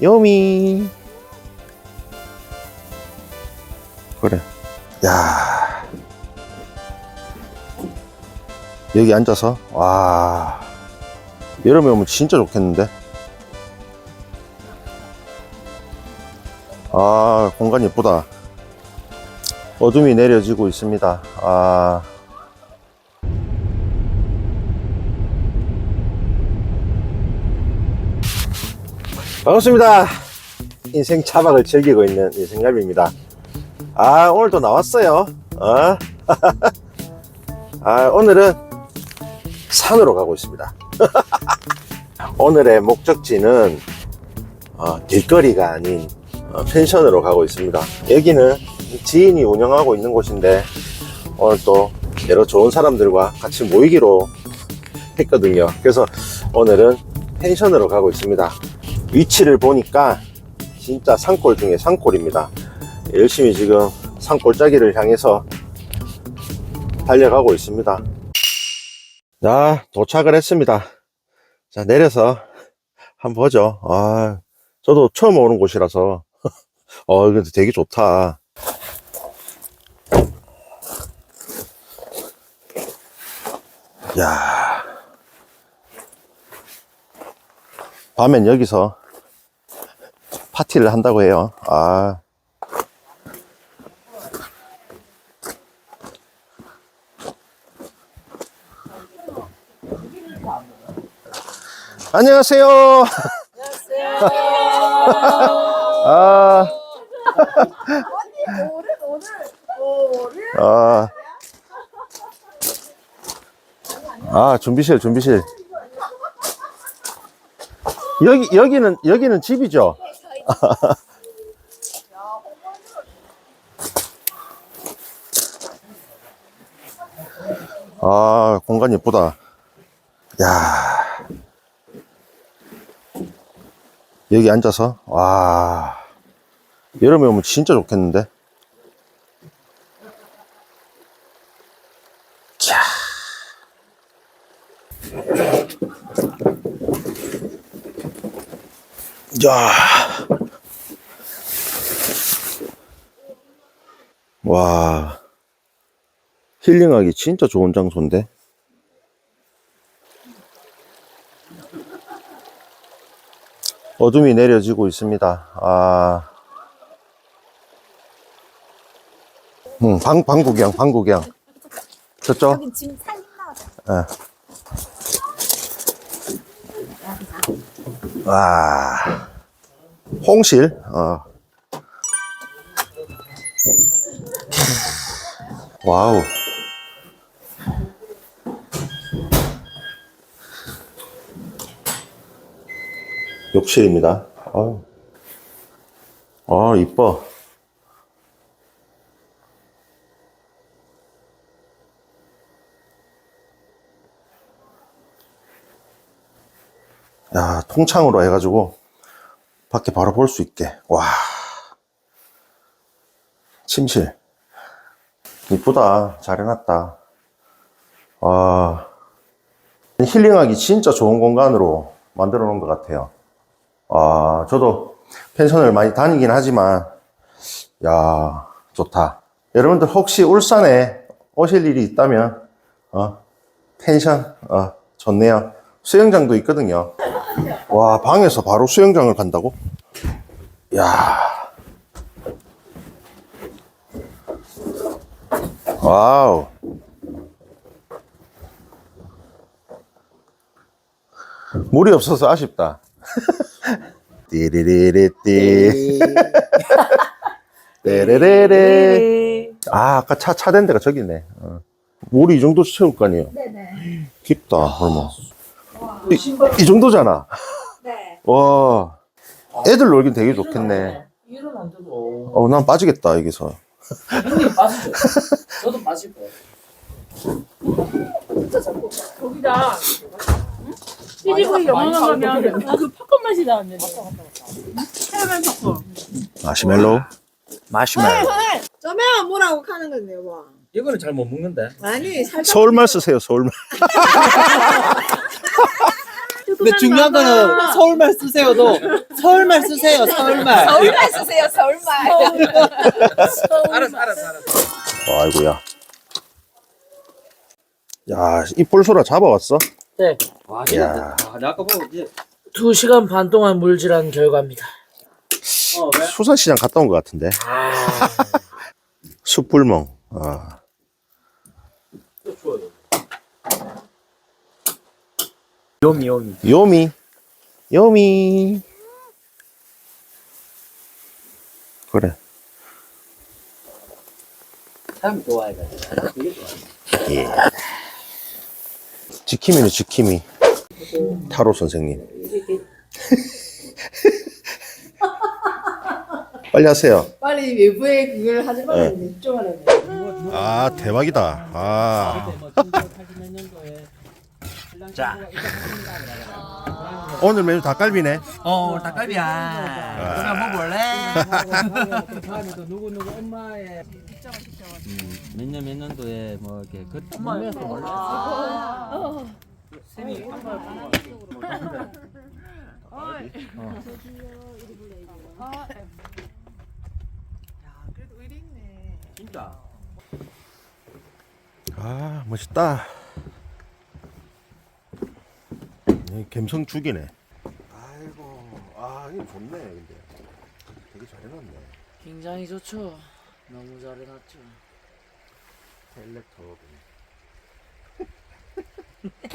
요미. 그래. 야. 여기 앉아서, 와. 여름에 오면 진짜 좋겠는데? 아, 공간 예쁘다. 어둠이 내려지고 있습니다. 아. 반갑습니다. 인생 차박을 즐기고 있는 인생갈비입니다. 아, 오늘도 나왔어요. 어? 아, 오늘은 산으로 가고 있습니다. 오늘의 목적지는 어, 길거리가 아닌 어, 펜션으로 가고 있습니다. 여기는 지인이 운영하고 있는 곳인데 오늘 또 여러 좋은 사람들과 같이 모이기로 했거든요. 그래서 오늘은 펜션으로 가고 있습니다. 위치를 보니까 진짜 산골 중에 산골입니다. 열심히 지금 산골짜기를 향해서 달려가고 있습니다. 자, 도착을 했습니다. 자, 내려서 한번 보죠. 아, 저도 처음 오는 곳이라서, 어, 근데 되게 좋다. 야 밤엔 여기서 파티를 한다고 해요. 아. 안녕하세요. 아, 오늘 오늘 아. 아, 준비실, 준비실. 여기, 여기는, 여기는 집이죠? 아, 공간 예쁘다. 야 여기 앉아서, 와. 여름에 오면 진짜 좋겠는데? 야. 와. 힐링하기 진짜 좋은 장소인데. 어둠이 내려지고 있습니다. 아. 음, 방, 방구경, 방구경. 지금 나왔어. 예. 와. 홍실, 어. 와우. 욕실입니다. 아유. 아, 이뻐. 야, 통창으로 해가지고 밖에 바로 볼 수 있게. 와. 침실. 이쁘다. 잘 해놨다. 와. 힐링하기 진짜 좋은 공간으로 만들어 놓은 것 같아요. 아, 저도 펜션을 많이 다니긴 하지만, 야, 좋다. 여러분들 혹시 울산에 오실 일이 있다면, 어, 펜션, 어, 좋네요. 수영장도 있거든요. 와, 방에서 바로 수영장을 간다고? 야. 와우. 물이 없어서 아쉽다. 띠리리리띠. 떼레레레. 아, 아까 차, 차된 데가 저기네. 어. 물이 이 정도 채울 거 아니에요? 네네. 깊다, 얼마. 이, 이 정도잖아. 네. 와. 애들 놀긴 되게 좋겠네. 일은 안 되고. 어, 난 빠지겠다, 여기서. 형님 빠지죠. 저도 빠지고. 거기다 찌지구이 영화관 가면 아, 그 팝콘 맛이 나는데 캐러멜 팝콘 마시멜로우? 마시멜로우. 저면 뭐라고 하는 건데 뭐. 이거는 잘 못 먹는데. 아니 살짝. 서울말 쓰세요, 서울말. 근데 중요한 거는 서울말 쓰세요, 너. 서울말 쓰세요, 서울말. 서울말 쓰세요, 서울말. 알았어, 알았어, 알았어. 아이고야. 야, 이 뿔소라 잡아왔어? 네. 와, 야. 아, 나 아까 보고 이제 두 시간 반 동안 물질한 결과입니다. 어, 왜? 수산시장 갔다 온 것 같은데. 아, 숯불멍. 아. 요미 요미. 요미. 요미. 그래. 사람이 좋아해가지고 되게 좋아. 예. 지킴이네, 지킴이. 타로 선생님. 빨리 하세요. 빨리 외부에 그걸 하지 말고 이쪽 하래. 아, 대박이다. 아. 자, 오늘 메뉴 닭갈비네. 어, 닭갈비야. 그럼 먹어볼래? 몇년 몇 년도에 뭐 이렇게 그 엄마에서 몰랐어. 진짜. 아, 멋있다. 이 감성 죽이네. 아이고, 아, 이거 좋네, 근데. 되게 잘 해놨네. 굉장히 좋죠. 너무 잘해놨죠. 셀렉터.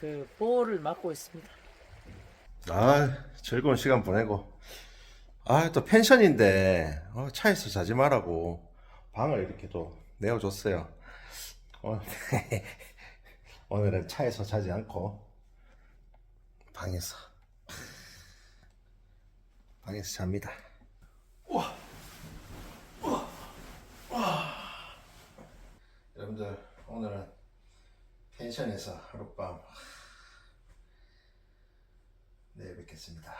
그 볼을 맡고 있습니다. 아, 즐거운 시간 보내고. 아, 또 펜션인데, 어, 차에서 자지 말라고 방을 이렇게 또 내어줬어요. 어, 오늘은 차에서 자지 않고, 방에서, 방에서 잡니다. 여러분들, 오늘은 펜션에서 하룻밤 내일 뵙겠습니다.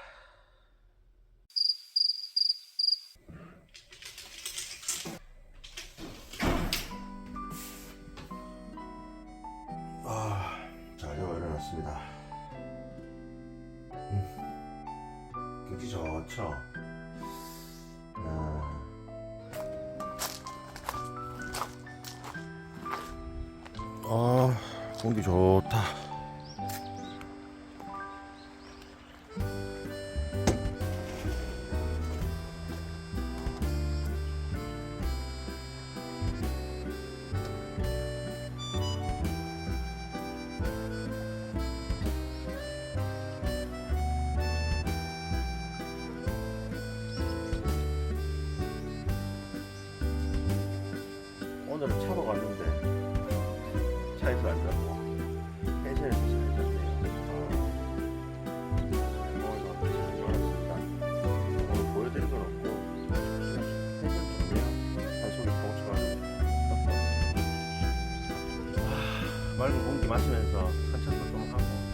공기 좋다. Contoh.